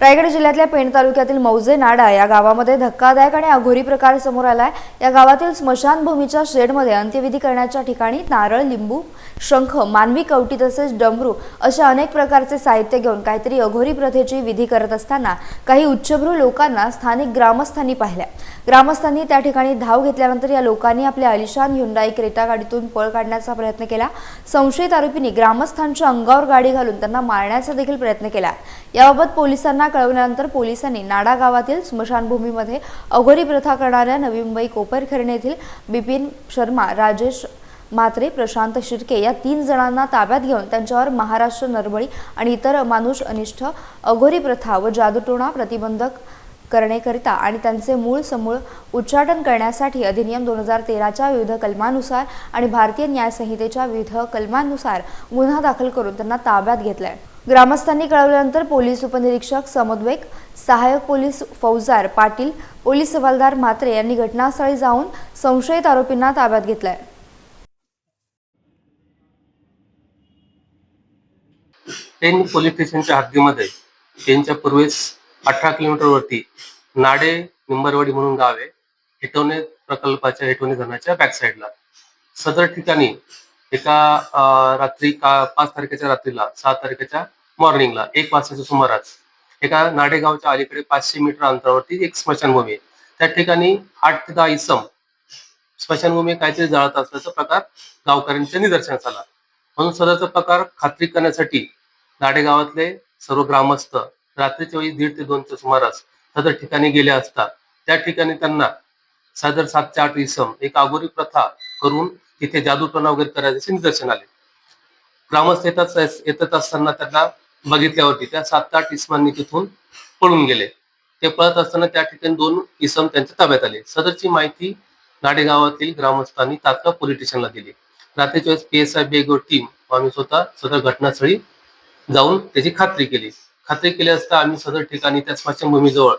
रायगड जिल्ह्यातल्या पेण तालुक्यातील मौजे नाडा या गावामध्ये धक्कादायक आणि अघोरी प्रकार समोर आलाय. या गावातील स्मशानभूमीच्या शेडमध्ये अंत्यविधी करण्याच्या ठिकाणी नारळ लिंबू शंख मानवी कवटी तसेच डमरू अशा अनेक प्रकारचे साहित्य घेऊन काहीतरी अघोरी प्रथेची विधी करत असताना काही उच्चभ्रू लोकांना स्थानिक ग्रामस्थांनी पाहिल्या. ग्रामस्थांनी त्या ठिकाणी धाव घेतल्यानंतर या लोकांनी आपल्या अलिशान हुंडाई क्रेटा गाडीतून पळ काढण्याचा प्रयत्न केला. संशयित आरोपींनी ग्रामस्थांच्या अंगावर गाडी घालून त्यांना मारण्याचा देखील प्रयत्न केला. याबाबत पोलिसांना कळवल्यानंतर पोलिसांनी नाडा गावातील स्मशानभूमीमध्ये अघोरी प्रथा करणाऱ्या नवी मुंबई कोपरखैरणे येथील बिपिन शर्मा राजेश म्हात्रे प्रशांत शिर्के या तीन जणांना ताब्यात घेऊन त्यांच्यावर महाराष्ट्र नरबळी आणि इतर मानुष अनिष्ठ अघोरी प्रथा व जादूटोणा प्रतिबंधक करण्याकरिता आणि त्यांचे मूळ समूळ उच्चाटन करण्यासाठी अधिनियम दोन हजार तेराच्या विविध कलमानुसार आणि भारतीय न्यायसंहितेच्या विविध कलमांनुसार गुन्हा दाखल करून त्यांना ताब्यात घेतलाय. ग्रामस्थांनी कळवल्यानंतर पोलीस उपनिरीक्षक समन्वयक सहाय्यक पोलीस फौजदार पाटील पोलीस हवालदार म्हात्रे यांनी घटनास्थळी जाऊन संशयित आरोपींना ताब्यात घेतलाय. पोलीस स्टेशनच्या हद्दीमध्ये त्यांच्या पूर्वेस अठरा किलोमीटरवरती नाडे निंबरवाडी म्हणून गाव आहे. हेटवणे प्रकल्पाच्या हेटवणे धरणाच्या बॅक साईडला सदर ठिकाणी एका रात्री का पाच तारखेच्या रात्रीला सात तारखेच्या मॉर्निंगला एक वाजताच्या सुमारास एका नाडेगावच्या अलीकडे पाचशे मीटर अंतरावरती एक स्मशानभूमी आहे. त्या ठिकाणी आठ ते दहा इसम स्मशानभूमी काहीतरी जाळत असल्याचा प्रकार गावकऱ्यांच्या निदर्शनास आला. म्हणून सदरचा प्रकार खात्री करण्यासाठी नाडेगावातले सर्व ग्रामस्थ रात्रीच्या वेळी दीड ते दोनच्या सुमारास सदर ठिकाणी गेले असता त्या ठिकाणी त्यांना सदर सात ते आठ इसम एक आगोरी प्रथा करून तिथे जादूटोना वगैरे करायचे निदर्शन आले. ग्रामस्थ येतात येतच असताना त्यांना बघितल्यावरती त्या सात आठ इसमांनी तिथून पळून गेले. ते पळत असताना त्या ठिकाणी दोन इसम त्यांच्या ताब्यात आले. सदरची माहिती नाडेगावातील ग्रामस्थांनी तात्काळ पोलीस स्टेशनला दिली. रात्रीच्या वेळेस पी एस आय टीम आम्ही स्वतः सदर घटनास्थळी जाऊन त्याची खात्री केली. खात्री केली असता आम्ही सदर ठिकाणी त्या स्मशानभूमीजवळ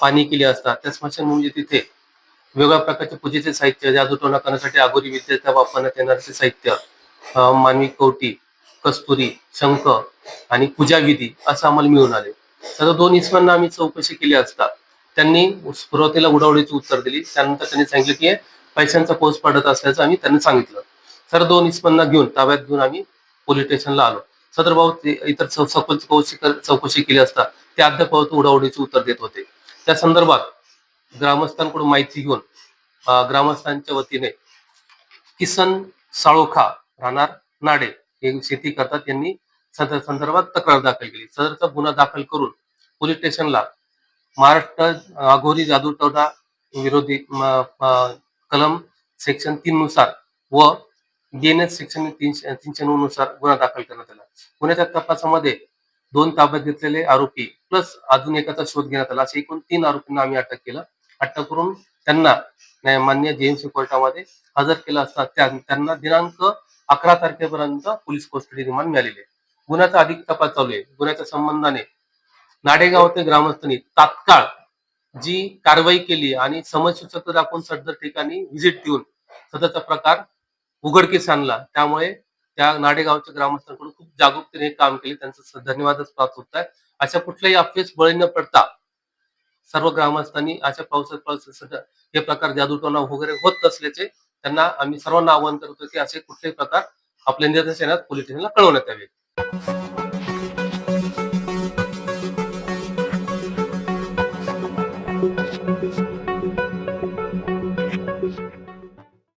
पाणी केली असता. त्या स्मशानभूमीच्या तिथे वेगवेगळ्या प्रकारचे पूजेचे साहित्य जादूटोणा करण्यासाठी आगोरी विद्येचा वापरण्यात येणारे साहित्य मानवी कवटी कस्तुरी शंख आणि पूजाविधी असं आम्हाला मिळून आले. तर दोन इसमांना आम्ही चौकशी केली असता त्यांनी सुरुवातीला उडावडीची उत्तर दिली. त्यानंतर त्यांनी सांगितलं की पैशांचा पोच पडत असल्याचं आम्ही त्यांना सांगितलं. सर दोन इसमांना घेऊन ताब्यात घेऊन आम्ही पोलीस स्टेशनला आलो. सदर भाऊ ते इतर चौकशी चौकशी केली असता ते अद्याप उडावडीचे उत्तर देत होते. त्या संदर्भात ग्रामस्थांकडून माहिती घेऊन ग्रामस्थांच्या वतीने किसन साळोखा राहणार नाडे हे शेती करतात. यांनी सदर संदर्भात तक्रार दाखल केली. सदरचा गुन्हा दाखल करून पोलीस स्टेशनला महाराष्ट्र अघोरी जादूटोडा विरोधी कलम सेक्शन तीन नुसार व डीएनएस सेक्शन तीनशे तीनशे नऊ नुसार गुन्हा दाखल करण्यात आला. गुन्ह्याच्या तपासामध्ये दोन ताब्यात घेतलेले आरोपी प्लस अजून एकाचा शोध घेण्यात आला. असे एकूण तीन आरोपींना आम्ही अटक केलं. अटक करून त्यांना मान्य जेएमसी कोर्टामध्ये हजर केलं असता त्या- त्यांना दिनांक अकरा तारखेपर्यंत पोलीस कस्टडी रिमांड मिळालेली आहे. गुन्ह्याचा अधिक तपास चालू आहे. गुन्ह्याच्या संबंधाने नाडेगाव ते ग्रामस्थांनी तात्काळ जी कारवाई केली आणि समजसूचक दाखवून सदर ठिकाणी व्हिजिट देऊन सदरचा प्रकार उघडकीस आणला. त्यामुळे त्या नाडेगावच्या ग्रामस्थांकडून खूप जागरूकतेने काम केले. त्यांचं धन्यवादच प्राप्त होत आहे. अशा कुठल्याही अफवेस बळी न पडता सर्व ग्रामस्थांनी अशा पावसात पावसात सध्या हे प्रकार जादूटोणा वगैरे होत असल्याचे त्यांना आम्ही सर्वांना आवाहन करतो की असे कुठलेही प्रकार आपल्या निदर्शनात पोलीस स्टेशनला कळवण्यात यावे.